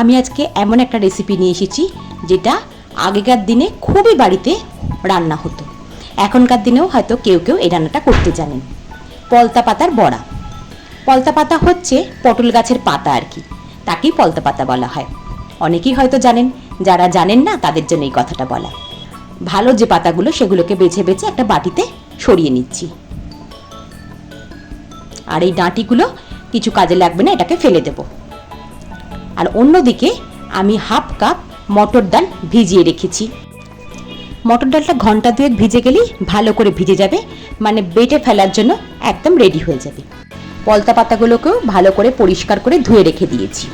আমি আজকে এমন একটা রেসিপি নিয়ে এসেছি, যেটা আগেকার দিনে খুবই বাড়িতে রান্না হতো। এখনকার দিনেও হয়তো কেউ কেউ এই রান্নাটা করতে জানেন। পলতা পাতার বড়া। পলতা পাতা হচ্ছে পটল গাছের পাতা আর কি, তাকেই পলতা পাতা বলা হয়। অনেকেই হয়তো জানেন, যারা জানেন না, তাদের জন্য এই কথাটা বলা। ভালো যে পাতাগুলো, সেগুলোকে বেছে বেছে একটা বাটিতে সরিয়ে নিচ্ছি। আর এই ডাঁটিগুলো কিছু কাজে লাগবে না, এটাকে ফেলে দেব। আর অন্যদিকে আমি হাফ কাপ মটর ডাল ভিজিয়ে রেখেছি। মটর ডালটা ঘণ্টা দুয়েক ভিজে গেলেই ভালো করে ভিজে যাবে মানে বেটে ফেলার জন্য একদম রেডি হয়ে যাবে। পলতা পাতাগুলোকেও ভালো করে পরিষ্কার করে ধুয়ে রেখে দিয়েছি।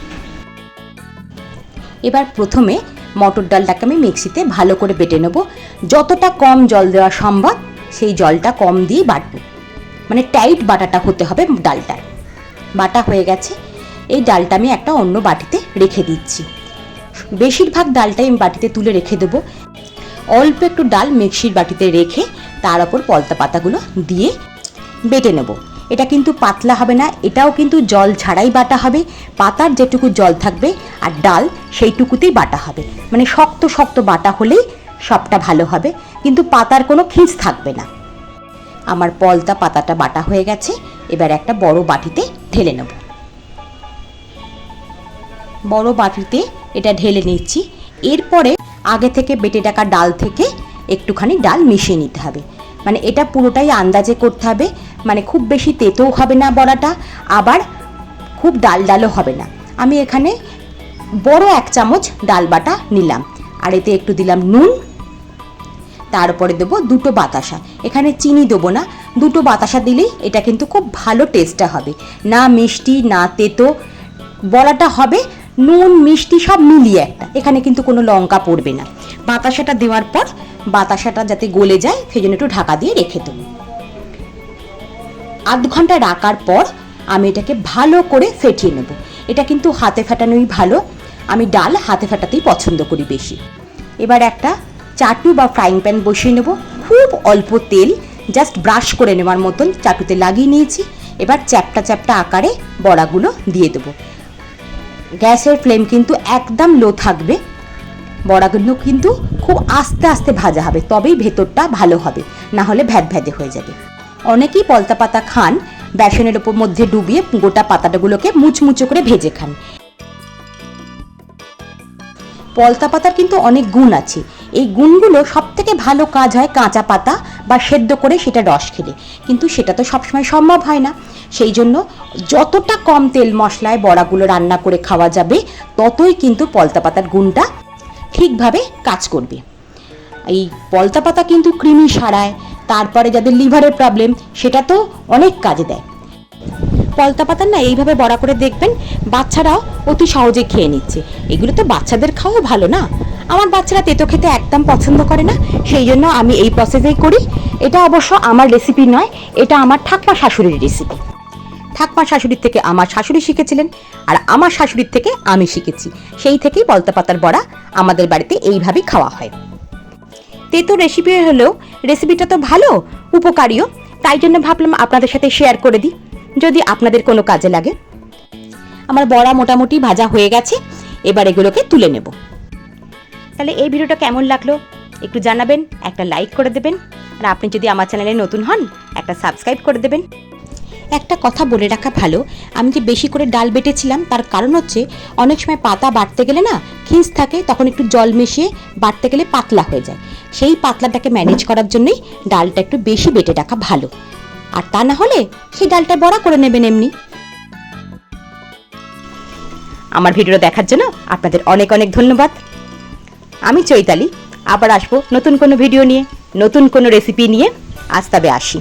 এবার প্রথমে মটর ডালটাকে আমি মিক্সিতে ভালো করে বেটে নেব। যতটা কম জল দেওয়া সম্ভব, সেই জলটা কম দিয়ে বাটবো। মানে টাইট বাটাটা হতে হবে ডালটার। বাটা হয়ে গেছে। এই ডালটা আমি একটা অন্য বাটিতে রেখে দিচ্ছি। বেশিরভাগ ডালটাই আমি বাটিতে তুলে রেখে দেবো। অল্প একটু ডাল মিক্সির বাটিতে রেখে তার ওপর পলতা পাতাগুলো দিয়ে বেটে নেব। এটা কিন্তু পাতলা হবে না, এটাও কিন্তু জল ছাড়াই বাটা হবে। পাতার যেটুকু জল থাকবে আর ডাল সেইটুকুতেই বাটা হবে। মানে শক্ত শক্ত বাটা হলেই সবটা ভালো হবে, কিন্তু পাতার কোনো খিঁচ থাকবে না। আমার পলতা পাতাটা বাটা হয়ে গেছে, এবার একটা বড় বাটিতে ঢেলে নেব। বড় বাটিতে এটা ঢেলে নিচ্ছি। এরপরে আগে থেকে বেটে ডাকা ডাল থেকে একটুখানি ডাল মিশিয়ে নিতে হবে। মানে এটা পুরোটাই আন্দাজে করতে হবে। মানে খুব বেশি তেতেও হবে না বড়াটা, আবার খুব ডাল ডালও হবে না। আমি এখানে বড় এক চামচ ডাল বাটা নিলাম। আর এতে একটু দিলাম নুন। তারপরে দেবো দুটো বাতাসা। এখানে চিনি দেবো না। দুটো বাতাসা দিলেই এটা কিন্তু খুব ভালো টেস্টটা হবে। না মিষ্টি, না তেতো। বড়াটা হবে নুন, মিষ্টি সব মিলিয়ে একটা এখানে কিন্তু কোনো লঙ্কা পড়বে না। বাতাসাটা দেওয়ার পর বাতাসাটা যাতে গলে যায় সেই জন্য একটু ঢাকা দিয়ে রেখে দেবো। আধ ঘণ্টা রাখার পর আমি এটাকে ভালো করে ফেটিয়ে নেব। এটা কিন্তু হাতে ফাটানোই ভালো। আমি ডাল হাতে ফাটাতেই পছন্দ করি বেশি। এবার একটা চাটু বা ফ্রাইং প্যান বসিয়ে নেব। খুব অল্প তেল জাস্ট ব্রাশ করে নেওয়ার মতন চাটুতে লাগিয়ে নিয়েছি। এবার চ্যাপটা চ্যাপটা আকারে বড়াগুলো দিয়ে দেবো। গ্যাসের ফ্লেম কিন্তু একদম লো থাকবে। বড়াগুলো কিন্তু খুব আস্তে আস্তে ভাজা হবে, তবেই ভেতরটা ভালো হবে, না হলে ভ্যাদ ভ্যাদে হয়ে যাবে। অনেকেই পলতা পাতা খান, বেসনের ওপর মধ্যে ডুবিয়ে গোটা পাতাটাগুলোকে মুচমুচো করে ভেজে খান। পলতা পাতার কিন্তু অনেক গুণ আছে এই গুণগুলো সব থেকে ভালো কাজ হয় কাঁচা পাতা বা সেদ্ধ করে সেটা রস খেলে। কিন্তু সেটা তো সবসময় সম্ভব হয় না। সেই জন্য যতটা কম তেল মশলায় বড়াগুলো রান্না করে খাওয়া যাবে, ততই কিন্তু পলতা পাতার গুণটা ঠিকভাবে কাজ করবে। এই পলতা পাতা কিন্তু কৃমি সারায়, তারপরে যাদের লিভারের প্রবলেম সেটা তো অনেক কাজে দেয়। পলতা পাতা না এইভাবে বড়া করে দেখবেন, বাচ্চারাও অতি সহজে খেয়ে নিচ্ছে। এগুলো তো বাচ্চাদের খাওয়া ভালো না। আমার বাচ্চারা তেতো খেতে একদম পছন্দ করে না, সেই জন্য আমি এই প্রসেসেই করি। এটা অবশ্য আমার রেসিপি নয়, এটা আমার ঠাকমা শাশুড়ির রেসিপি ঠাকমা শাশুড়ির থেকে আমার শাশুড়ি শিখেছিলেন, আর আমার শাশুড়ির থেকে আমি শিখেছি। সেই থেকেই পলতা পাতার বড়া আমাদের বাড়িতে এইভাবেই খাওয়া হয়। তেতো রেসিপি হলেও রেসিপিটা তো ভালো, উপকারীও, তাই জন্য ভাবলাম আপনাদের সাথে শেয়ার করে দিই, যদি আপনাদের কোনো কাজে লাগে। আমার বড়া মোটামুটি ভাজা হয়ে গেছে, এবার এগুলোকে তুলে নেব। তাহলে এই ভিডিওটা কেমন লাগল? একটু জানাবেন, একটা লাইক করে দেবেন, আর আপনি যদি আমার চ্যানেলে নতুন হন, একটা সাবস্ক্রাইব করে দেবেন। একটা কথা বলে রাখা ভালো, আমি যে বেশি করে ডাল বেটেছিলাম, তার কারণ হচ্ছে অনেক সময় পাতা বাটতে গেলে না, খিঁচ থাকে, তখন একটু জল মিশিয়ে বাটতে গেলে পাতলা হয়ে যায়। সেই পাতলাটাকে ম্যানেজ করার জন্যই ডালটা একটু বেশি বেটে রাখা ভালো। আর তা না হলে সেই ডালটা বড়া করে নেবেন এমনি। আমার ভিডিও দেখার জন্য আপনাদের অনেক অনেক ধন্যবাদ। আমি চৈতালি। আবার আসব নতুন কোনো ভিডিও নিয়ে, নতুন কোনো রেসিপি নিয়ে। আজ তবে আসি।